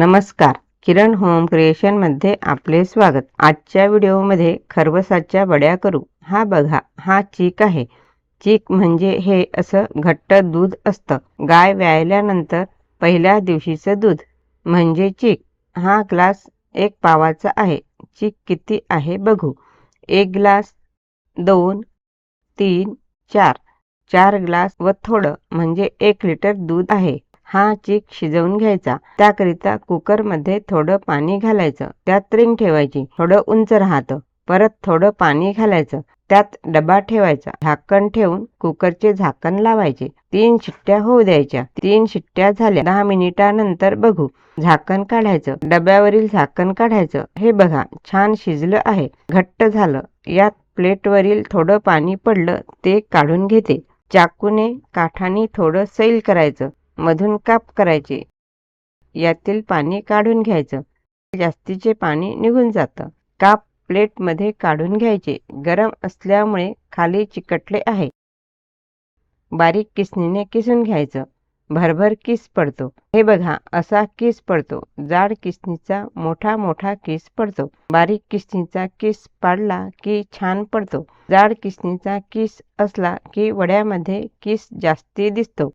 नमस्कार. किरण होम क्रिएशनमध्ये आपले स्वागत. आजच्या व्हिडिओमध्ये खरवसाच्या वड्या करू. हा बघा हा चीक आहे. चीक म्हणजे हे असं घट्ट दूध असतं. गाय व्यायल्यानंतर पहिल्या दिवशीचं दूध म्हणजे चीक. हा ग्लास एक पावाचा आहे. चीक किती आहे बघू. एक ग्लास दोन तीन चार. चार ग्लास व थोडं म्हणजे एक लिटर दूध आहे. हा चीक शिजवून घ्यायचा. त्याकरिता कुकरमध्ये थोडं पाणी घालायचं. त्यात रिंग ठेवायची. थोडं उंच राहतं. परत थोडं पाणी घालायचं. त्यात डबा ठेवायचा. झाकण ठेवून कुकरचे झाकण लावायचे. तीन शिट्ट्या होऊ द्यायच्या. तीन शिट्ट्या झाल्या. दहा मिनिटानंतर बघू. झाकण काढायचं. डब्यावरील झाकण काढायचं. हे बघा. छान शिजलं आहे. घट्ट झालं. यात प्लेटवरील थोडं पाणी पडलं. ते काढून घेते. चाकूने काठाने थोडं सैल करायचं. मधून काप करायचे. यातील पाणी काढून घ्यायचं. जास्तीचे पाणी निघून जातं. काप प्लेटमध्ये काढून घ्यायचे. गरम असल्यामुळे खाली चिकटले आहे. बारीक किसणीने किसून घ्यायचं. भरभर किस पडतो. हे बघा असा किस पडतो. जाड किसणीचा मोठा मोठा किस पडतो. बारीक किसणीचा किस पाडला की छान पडतो. जाड किसणीचा किस असला की वड्यामध्ये किस जास्ती दिसतो.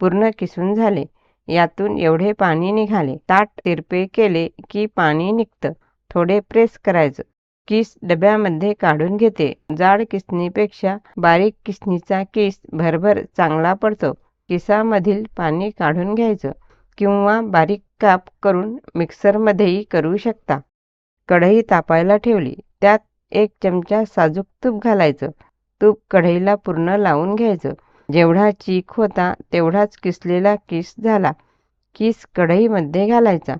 पूर्ण किसून झाले. यातून एवढे पाणी निघाले. ताट तिरपे केले की पाणी निघतं. थोडे प्रेस करायचं. किस डब्यामध्ये काढून घेते. जाड किसणीपेक्षा बारीक किसणीचा किस भरभर चांगला पडतो. किसामधील पाणी काढून घ्यायचं किंवा बारीक काप करून मिक्सरमध्येही करू शकता. कढई तापायला ठेवली. त्यात एक चमचा साजूक तूप घालायचं. तूप कढईला पूर्ण लावून घ्यायचं. जेवढा चीक होता तेवढाच किसलेला किस झाला. किस कढईमध्ये घालायचा.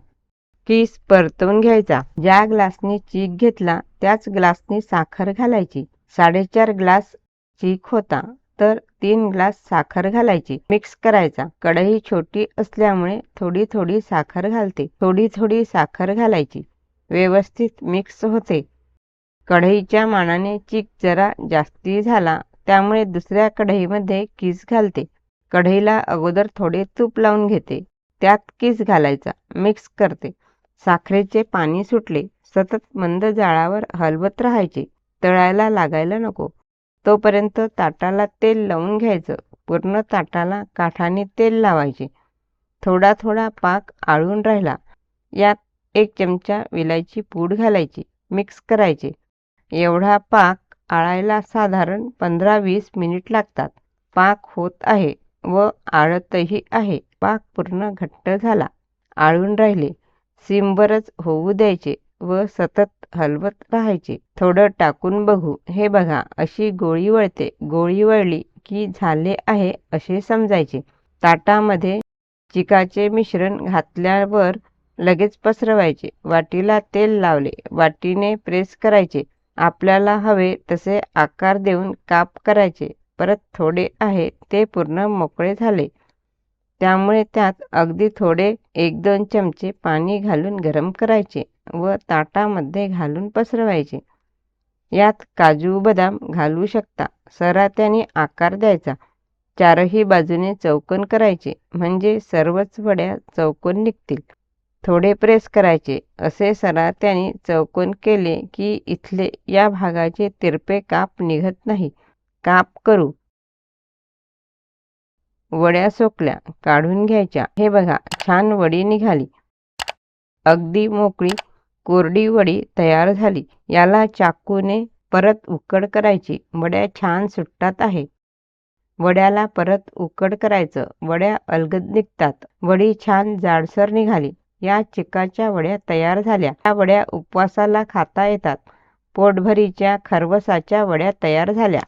किस परतवून घ्यायचा. ज्या ग्लासने चीक घेतला त्याच ग्लासने साखर घालायची. साडेचार ग्लास चीक होता तर तीन ग्लास साखर घालायची. मिक्स करायचा. कढई छोटी असल्यामुळे थोडी थोडी साखर घालते. थोडी थोडी साखर घालायची. व्यवस्थित मिक्स होते. कढईच्या मानाने चीक जरा जास्ती झाला त्यामुळे दुसऱ्या कढईमध्ये किस घालते. कढईला अगोदर थोडे तूप लावून घेते. त्यात किस घालायचा मिक्स करते. साखरेचे पाणी सुटले सतत मंद जाळावर हलवत राहायचे. तळायला लागायला नको. तोपर्यंत ताटाला तेल लावून घ्यायचं. पूर्ण ताटाला काठाने तेल लावायचे. थोडा थोडा पाक आळून राहिला. यात एक चमचा विलायची पूड घालायची. मिक्स करायचे. एवढा पाक आळायला साधारण पंधरा वीस मिनिट लागतात. पाक होत आहे व आळतही आहे. पाक पूर्ण घट्ट झाला. आळून राहिले. सिमवरच होऊ द्यायचे व सतत हलवत राहायचे. थोडं टाकून बघू. हे बघा अशी गोळी वळते. गोळी वळली की झाले आहे असे समजायचे. ताटामध्ये चिकाचे मिश्रण घातल्यावर लगेच पसरवायचे. वाटीला तेल लावले. वाटीने प्रेस करायचे. आपल्याला हवे तसे आकार देऊन काप करायचे. परत थोडे आहे ते पूर्ण मोकळे झाले. त्यामुळे त्यात अगदी थोडे एक दोन चमचे पाणी घालून गरम करायचे व ताटामध्ये घालून पसरवायचे. यात काजू बदाम घालू शकता. सरात्याने आकार द्यायचा. चारही बाजूने चौकोन करायचे. म्हणजे सर्वच वड्या चौकोन निघतील. थोडे प्रेस करायचे. असे सरात्याने चौकोन केले की इथले या भागाचे तिरपे काप निघत नाही. काप करू. वड्या सोकल्या. काढून घ्यायच्या. हे बघा छान वडी निघाली. अगदी मोकळी कोरडी वडी तयार झाली. याला चाकूने परत उकड करायची. वड्या छान सुटतात आहे. वड्याला परत उकड करायचं. वड्या अलगद निघतात. वडी छान जाडसर निघाली. या चिकाच्या वड्या तयार झाल्या. या वड्या उपवासाला खाता येतात. पोटभरीच्या खरवसाच्या वड्या तयार झाल्या.